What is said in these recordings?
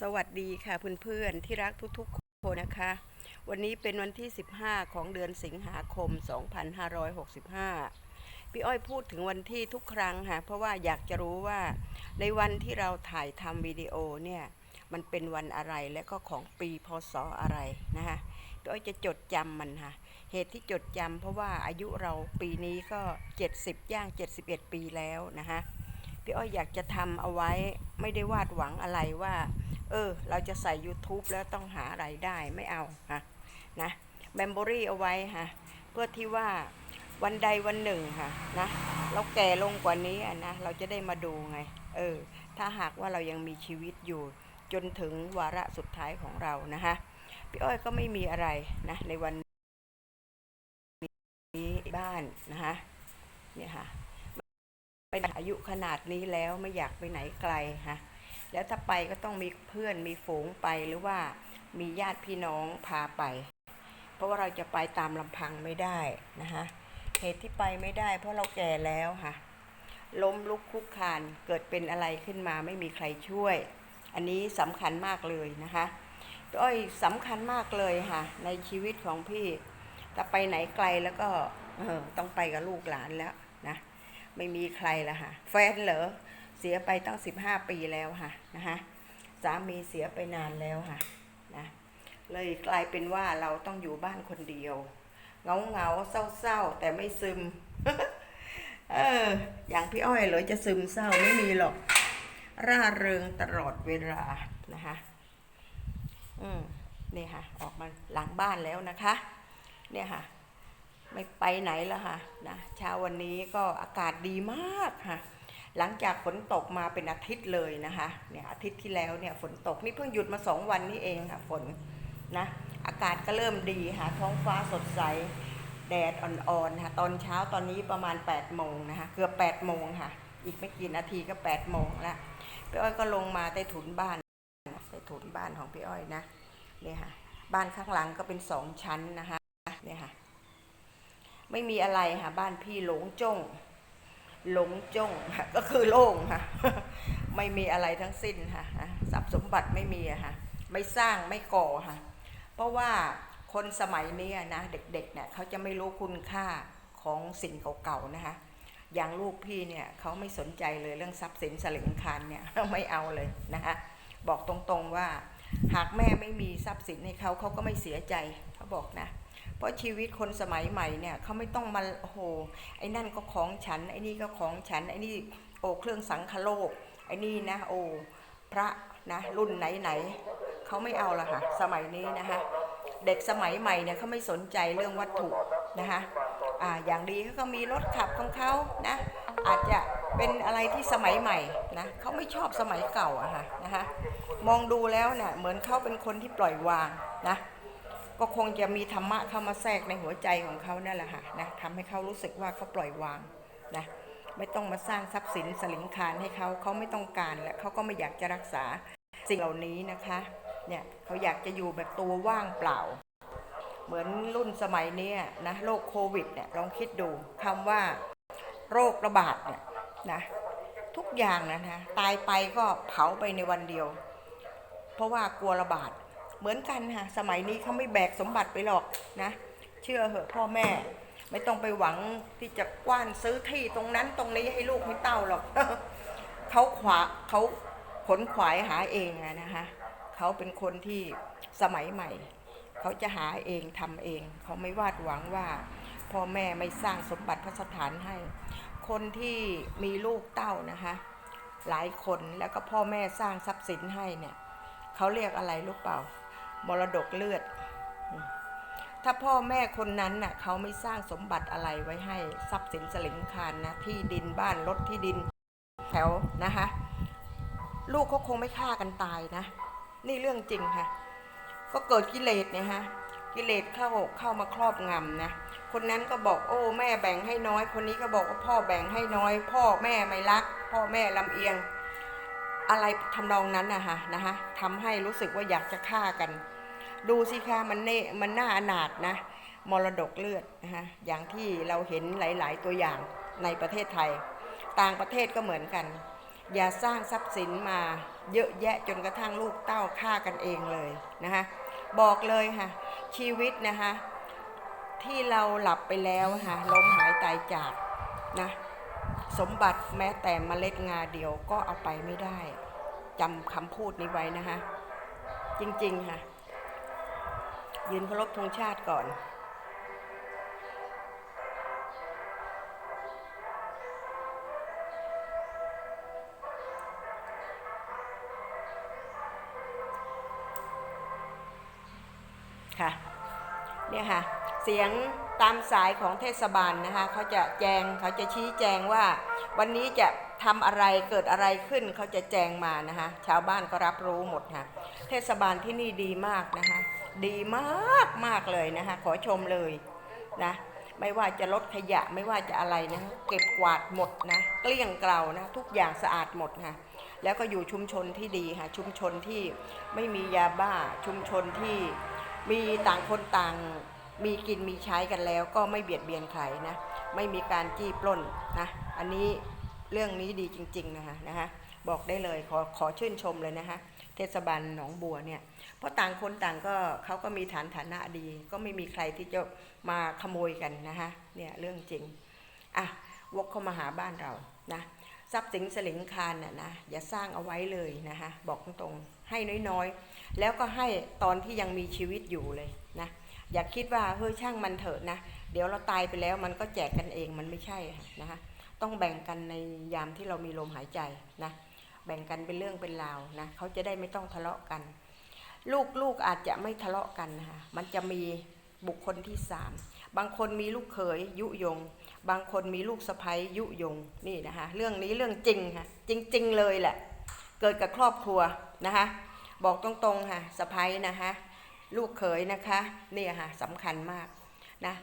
สวัสดีค่ะเพื่อนๆที่รักทุกๆคนนะคะ วันนี้เป็นวันที่ 15 ของเดือนสิงหาคม 2565 พี่อ้อยพูดถึงวันที่ทุกครั้งค่ะเพราะว่าอยากจะรู้ว่าในวันที่เราถ่ายทำวิดีโอเนี่ยมันเป็นวันอะไรและก็ของปีพศอะไรนะคะพี่อ้อยจะจดจำมันค่ะเหตุที่จดจำเพราะว่าอายุเราปีนี้ก็ 70 ย่าง 71 ปีแล้วนะคะพี่อ้อยอยากจะทำเอาไว้ไม่ได้วาดหวังอะไรว่า เออ เราจะใส่ YouTube แล้วต้องหาไรายได้ไม่เอาฮะนะเมมโมรีเอาไว้ฮะเพื่อที่ว่าวันใดวันหนึ่งค่ะนะเราแก่ลงกว่านี้นะเราจะได้มาดูไง เออ ถ้าหากว่าเรายังมีชีวิตอยู่ จนถึงวาระสุดท้ายของเรานะคะพี่อ้อยก็ไม่มีอะไรนะในวันนี้บ้านนะคะเนี่ยค่ะไปอายุขนาดนี้แล้วไม่อยากไปไหนไกลฮะ แล้วถ้าไปก็ต้องมีเพื่อนมีฝูงไปหรือว่ามีญาติพี่น้องพาไป เพราะว่าเราจะไปตามลำพังไม่ได้นะคะเหตุที่ไปไม่ได้ เพราะเราแก่แล้วค่ะ ล้มลุกคลุกคานเกิดเป็นอะไรขึ้นมาไม่มีใครช่วย อันนี้สำคัญมากเลยนะคะอ้อยสำคัญมากเลยค่ะ ในชีวิตของพี่ถ้าไปไหนไกลแล้วก็ต้องไปกับลูกหลานแล้วนะ ไม่มีใครละค่ะ แฟนเหรอ เสียไปตั้งสิบห้าปีแล้วค่ะนะคะสามีเสียไปนานแล้วค่ะนะเลยกลายเป็นว่าเราต้องอยู่บ้านคนเดียวเงาเงาเศร้าเศร้าๆแต่ไม่ซึม เออ อย่างพี่อ้อยเลยจะซึมเศร้าไม่มีหรอก ร่าเริงตลอดเวลานะคะอืมนี่ค่ะ ออกมาหลังบ้านแล้วนะคะ เนี่ยค่ะ ไม่ไปไหนแล้วค่ะนะเช้าวันนี้ก็อากาศดีมากค่ะ หลังจากฝนตกมาเป็นอาทิตย์เลยนะคะเนี่ยอาทิตย์ที่แล้วเนี่ยฝนตกนี่เพิ่งหยุดมาสองวันนี้เองค่ะฝนนะอากาศก็เริ่มดีค่ะท้องฟ้าสดใสแดดอ่อนๆค่ะตอนเช้าตอนนี้ประมาณ8ปดโมงนะคะเกือบ8ปดโมงค่ะ อีกไม่กี่นาทีก็8ปดโมงล้วพี่อ้อยก็ลงมาใต้ถุนบ้านใต้ถุนบ้านของพี่อ้อยนะเนี่ยค่ะบ้านข้างหลังก็เป็นสองชั้นนะคะเนี่ยค่ะไม่มีอะไรค่ะบ้านพี่หลงจง หลงจงก็คือโล่งค่ะไม่มีอะไรทั้งสิ้นค่ะทรัพย์สมบัติไม่มีอะค่ะไม่สร้างไม่ก่อค่ะ เพราะว่าคนสมัยนี้นะเด็กๆเนี่ยเขาจะไม่รู้คุณค่าของสิ่งเก่าๆนะคะอย่างลูกพี่เนี่ยเขาไม่สนใจเลยเรื่องทรัพย์สินสลึงคานเนี่ยไม่เอาเลยนะคะบอกตรงๆว่า หากแม่ไม่มีทรัพย์สินให้เขาเขาก็ไม่เสียใจเขาบอกนะ เพราะชีวิตคนสมัยใหม่เนี่ยเขาไม่ต้องมาโอ้โหไอ้นั่นก็ของฉันไอ้นี่ก็ของฉันไอ้นี่โอ้เครื่องสังคโลกไอ้นี่นะโอ้พระนะรุ่นไหนไหนๆเขาไม่เอาละค่ะสมัยนี้นะคะเด็กสมัยใหม่เนี่ยเขาไม่สนใจเรื่องวัตถุนะคะอ่าอย่างดีเขาก็มีรถขับของเขานะอาจจะเป็นอะไรที่สมัยใหม่นะเขาไม่ชอบสมัยเก่าอะค่ะนะคะมองดูแล้วเนี่ยเหมือนเขาเป็นคนที่ปล่อยวางนะ ก็คงจะมีธรรมะเข้ามาแทรกในหัวใจของเขานั่นแหละค่ะนะทำให้เขารู้สึกว่าเขาปล่อยวางนะไม่ต้องมาสร้างทรัพย์สินสลิงคารให้เขาเขาไม่ต้องการและเขาก็ไม่อยากจะรักษาสิ่งเหล่านี้นะคะเนี่ยเขาอยากจะอยู่แบบตัวว่างเปล่า เหมือนรุ่นสมัยนี้นะโรคโควิดเนี่ยลองคิดดูคำว่า โรคระบาดเนี่ยนะทุกอย่างนะนะตายไปก็เผาไปในวันเดียว เพราะว่ากลัวระบาด เหมือนกันค่ะ สมัยนี้เขาไม่แบกสมบัติไปหรอกนะ เชื่อเหอะพ่อแม่ ไม่ต้องไปหวังที่จะกว้านซื้อที่ตรงนั้นตรงนี้ให้ลูกให้เต้าหรอกเขาขวาเขาขนขวายหาเองอะนะคะเขาเป็นคนที่สมัยใหม่ เขาจะหาเองทำเอง เขาไม่วาดหวังว่าพ่อแม่ไม่สร้างสมบัติพระสถานให้ คนที่มีลูกเต้านะคะ หลายคนแล้วก็พ่อแม่สร้างทรัพย์สินให้เนี่ยเขาเรียกอะไรลูกเปล่า มรดกเลือด ถ้าพ่อแม่คนนั้นน่ะเขาไม่สร้างสมบัติอะไรไว้ให้ทรัพย์สินสลิงคารนะที่ดินบ้านรถที่ดินแถวนะคะ ลูกเขาคงไม่ฆ่ากันตายนะ นี่เรื่องจริงค่ะ ก็เกิดกิเลสเนี่ยฮะกิเลสเข้าเข้ามาครอบงำนะ คนนั้นก็บอกโอ้แม่แบ่งให้น้อย คนนี้ก็บอกว่าพ่อแบ่งให้น้อย พ่อแม่ไม่รัก พ่อแม่ลำเอียง อะไรทำนองนั้นนะคะนะคะทำให้รู้สึกว่าอยากจะฆ่ากัน ดูสิคะมันเน่มันน่าอนาถนะมรดกเลือดนะคะอย่างที่เราเห็นหลาย ๆ ตัวอย่างในประเทศไทย ต่างประเทศก็เหมือนกัน อย่าสร้างทรัพย์สินมาเยอะแยะจนกระทั่งลูกเต้าฆ่ากันเองเลยนะคะบอกเลยค่ะชีวิตนะคะที่เราหลับไปแล้วค่ะล้มหายตายจากนะ สมบัติแม้แต่เมล็ดงาเดียวก็เอาไปไม่ได้จำคำพูดนี้ไว้นะคะ จริง ๆ ค่ะ ยืนเคารพธงชาติก่อนค่ะเนี่ยค่ะ เสียง ตามสายของเทศบาลนะคะเขาจะแจงเขาจะชี้แจงว่า วันนี้จะทำอะไรเกิดอะไรขึ้นเขาจะแจงมานะคะชาวบ้านก็รับรู้หมดค่ะเทศบาลที่นี่ดีมากนะคะ ดีมากมากเลยนะคะขอชมเลยนะไม่ว่าจะลดขยะไม่ว่าจะอะไรนะเก็บกวาดหมดนะเกลี้ยงเกลานะทุกอย่างสะอาดหมดค่ะแล้วก็อยู่ชุมชนที่ดีค่ะชุมชนที่ไม่มียาบ้าชุมชนที่มีต่างคนต่าง มีกินมีใช้กันแล้วก็ไม่เบียดเบียนใครนะไม่มีการจี้ปล้นนะอันนี้เรื่องนี้ดีจริงๆนะคะนะคะบอกได้เลยขอขอชื่นชมเลยนะคะเทศบาลหนองบัวเนี่ยเพราะต่างคนต่างก็เขาก็มีฐานฐานะดี ก็ไม่มีใครที่จะมาขโมยกันนะคะเนี่ยเรื่องจริงอะวกเข้ามาหาบ้านเรานะทรัพย์สินสลิงคารน่ะนะอย่าสร้างเอาไว้เลยนะคะบอกตรงๆให้น้อยๆ แล้วก็ให้ตอนที่ยังมีชีวิตอยู่เลยนะ อย่าคิดว่าเฮ้ยช่างมันเถอะนะ เดี๋ยวเราตายไปแล้วมันก็แจกกันเองมันไม่ใช่นะคะต้องแบ่งกันในยามที่เรามีลมหายใจนะแบ่งกันเป็นเรื่องเป็นราวนะเขาจะได้ไม่ต้องทะเลาะกัน ลูกลูกอาจจะไม่ทะเลาะกันนะคะมันจะมีบุคคลที่สามบางคนมีลูกเขยยุยง บางคนมีลูกสะใภ้ยุยงนี่นะคะเรื่องนี้เรื่องจริงค่ะจริง ๆ เลยแหละ เกิดกับครอบครัวนะคะบอกตรงๆค่ะสะใภ้นะคะ ลูกเขยนะคะนี่ค่ะสำคัญมากนะ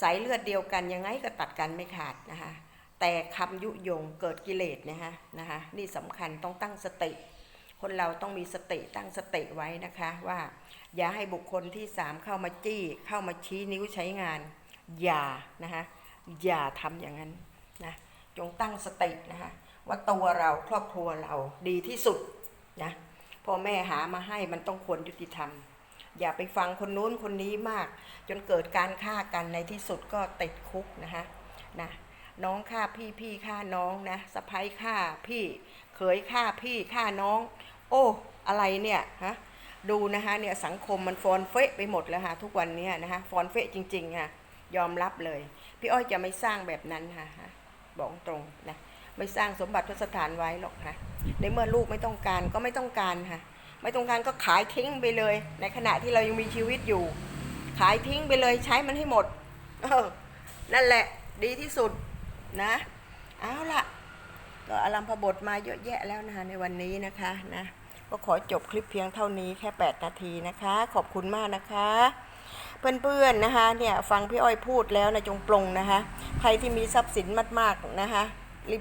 สายเลือดเดียวกันยังไงก็ตัดกันไม่ขาดนะคะแต่คำยุยงเกิดกิเลสนะคะนะคะนี่สำคัญต้องตั้งสติ คนเราต้องมีสติตั้งสติไว้นะคะว่าอย่าให้บุคคลที่สามเข้ามาจี้เข้ามาชี้นิ้วใช้งาน อย่านะคะอย่าทำอย่างนั้นนะจงตั้งสตินะคะว่าตัวเราครอบครัวเราดีที่สุดนะพ่อแม่หามาให้มันต้องควรยุติธรรม อย่าไปฟังคนนู้นคนนี้มาก จนเกิดการฆ่ากันในที่สุดก็ติดคุกนะคะนะน้องฆ่าพี่พี่ฆ่าน้องนะสะพ้ยฆ่าพี่เขยฆ่าพี่ฆ่าน้อง โอ้อะไรเนี่ยฮะดูนะคะเนี่ยสังคมมันฟอนเฟะไปหมดแล้วค่ะทุกวันนี้นะคะฟอนเฟะจริงๆค่ะยอมรับเลย พี่อ้อยจะไม่สร้างแบบนั้นค่ะฮะบอกตรงนะไม่สร้างสมบัติทศถานไว้หรอกค่ะในเมื่อลูกไม่ต้องการก็ไม่ต้องการค่ะ ไม่ต้องการก็ขายทิ้งไปเลย ในขณะที่เรายังมีชีวิตอยู่ ขายทิ้งไปเลยใช้มันให้หมดเออนั่นแหละดีที่สุดนะ เอาละก็อลัมพบทมาเยอะแยะแล้วนะคะในวันนี้นะคะนะก็ขอจบคลิปเพียงเท่านี้แค่ 8 นาทีนะคะ ขอบคุณมากนะคะ เพื่อนๆนะคะเนี่ยฟังพี่อ้อยพูดแล้วนะจงปลงนะคะ ใครที่มีทรัพย์สินมากๆนะคะ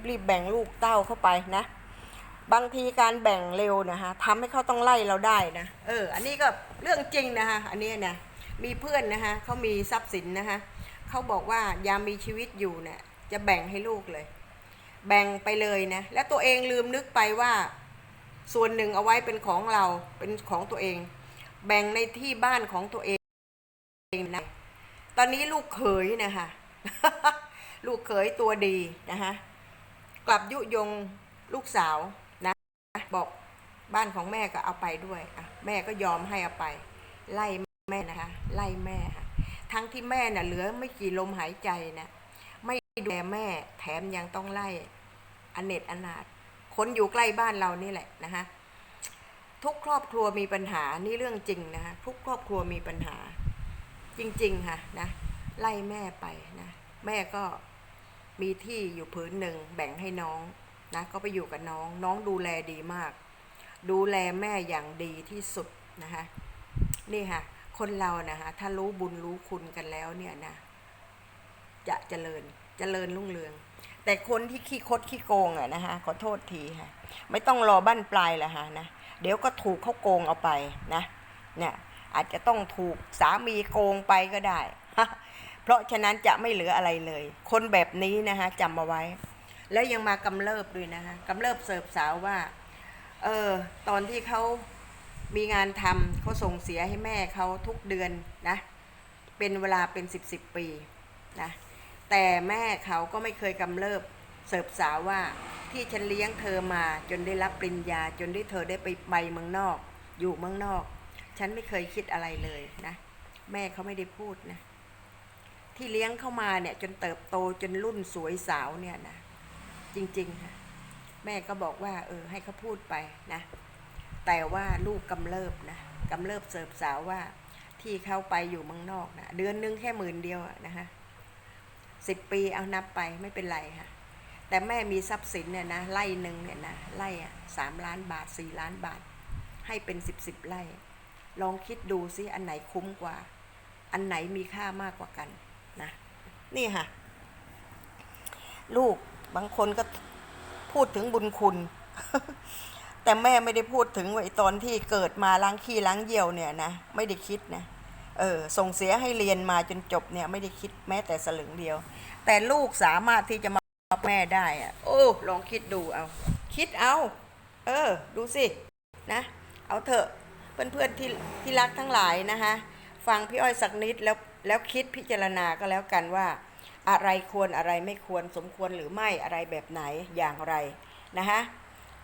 รีบๆแบ่งลูกเต้าเข้าไปนะ บางทีการแบ่งเร็วนะคะทำให้เขาต้องไล่เราได้นะเอออันนี้ก็เรื่องจริงนะคะอันนี้นะมีเพื่อนนะคะเขามีทรัพย์สินนะคะเขาบอกว่ายามมีชีวิตอยู่เนี่ยจะแบ่งให้ลูกเลย แบ่งไปเลยนะแล้วตัวเองลืมนึกไปว่า ส่วนหนึ่งเอาไว้เป็นของเราเป็นของตัวเอง แบ่งในที่บ้านของตัวเองนะตอนนี้ลูกเขยนะคะลูกเขยตัวดีนะคะกลับยุยงลูกสาว บอกบ้านของแม่ก็เอาไปด้วยอะแม่ก็ยอมให้เอาไป ไล่แม่นะคะ ไล่แม่ค่ะทั้งที่แม่น่ะเหลือไม่กี่ลมหายใจนะไม่ดูแลแม่แถมยังต้องไล่อเนตอนาถคนอยู่ใกล้บ้านเรานี่แหละนะคะทุกครอบครัวมีปัญหานี่เรื่องจริงนะคะทุกครอบครัวมีปัญหา จริงๆค่ะนะไล่แม่ไปนะแม่ก็มีที่อยู่ผืนหนึ่งแบ่งให้น้อง นะก็ไปอยู่กับน้องน้องดูแลดีมาก ดูแลแม่อย่างดีที่สุดนะคะนี่ค่ะ คนเรานะคะถ้ารู้บุญรู้คุณกันแล้วเนี่ยนะจะเจริญเจริญรุ่งเรือง แต่คนที่ขี้คดขี้โกงอะนะคะขอโทษทีค่ะไม่ต้องรอบั้นปลายละฮะนะเดี๋ยวก็ถูกเขาโกงเอาไปนะเนี่ยอาจจะต้องถูกสามีโกงไปก็ได้ เพราะฉะนั้นจะไม่เหลืออะไรเลย คนแบบนี้นะคะจำมาไว้ แล้วยังมากำเริบด้วยนะคะกำเริบเสิร์ฟสาวว่า เออ ตอนที่เขามีงานทำเขาส่งเสียให้แม่เขาทุกเดือนนะ เป็นเวลาเป็นสิบสิบปีนะ แต่แม่เขาก็ไม่เคยกำเริบเสิร์ฟสาวว่าที่ฉันเลี้ยงเธอมาจนได้รับปริญญาจนได้เธอได้ไปไปเมืองนอก อยู่เมืองนอก ฉันไม่เคยคิดอะไรเลยนะ แม่เขาไม่ได้พูดนะ ที่เลี้ยงเข้ามาเนี่ยจนเติบโตจนรุ่นสวยสาวเนี่ยนะ จริง ๆ ค่ะ แม่ก็บอกว่า เออ ให้เขาพูดไปนะ แต่ว่าลูกกำเริบนะกำเริบเสิร์ฟสาวว่า ที่เขาไปอยู่เมืองนอกนะเดือนนึงแค่หมื่นเดียวนะคะสิบปีเอานับไปไม่เป็นไรค่ะ แต่แม่มีทรัพย์สินเนี่ยนะไร่หนึ่งเนี่ยนะไร่อะสามล้านบาทสี่ล้านบาท ให้เป็นสิบสิบไร่ลองคิดดูซิอันไหนคุ้มกว่า อันไหนมีค่ามากกว่ากันนะ นี่ค่ะ ลูก บางคนก็พูดถึงบุญคุณ แต่แม่ไม่ได้พูดถึงไอ้ตอนที่เกิดมาล้างขี้ล้างเยี่ยวเนี่ยนะไม่ได้คิดนะเออส่งเสียให้เรียนมาจนจบเนี่ยไม่ได้คิดแม้แต่สลึงเดียว แต่ลูกสามารถที่จะมาแม่ได้อะโอ้ลองคิดดูเอา คิดเอา เออ ดูสินะ เอาเถอะเพื่อนๆที่ที่รักทั้งหลายนะคะฟังพี่อ้อยสักนิดแล้วแล้วคิดพิจารณาก็แล้วกันว่า อะไรควรอะไรไม่ควรสมควรหรือไม่อะไรแบบไหนอย่างไรนะคะ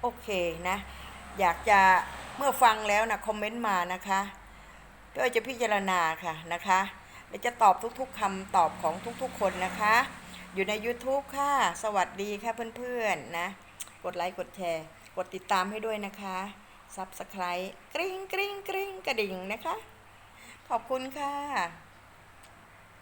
โอเคนะอยากจะเมื่อฟังแล้วนะคอมเมนต์มานะคะพี่อจะพิจารณาค่ะนะคะและจะตอบทุกๆคำตอบของทุกๆคนนะคะ อยู่ใน YouTube ค่ะ สวัสดีค่ะเพื่อนๆนะกดไลค์กดแชร์ กดติดตามให้ด้วยนะคะ Subscribe กริ๊งกริ๊งกริ๊งกระดิ่งนะคะ ขอบคุณค่ะ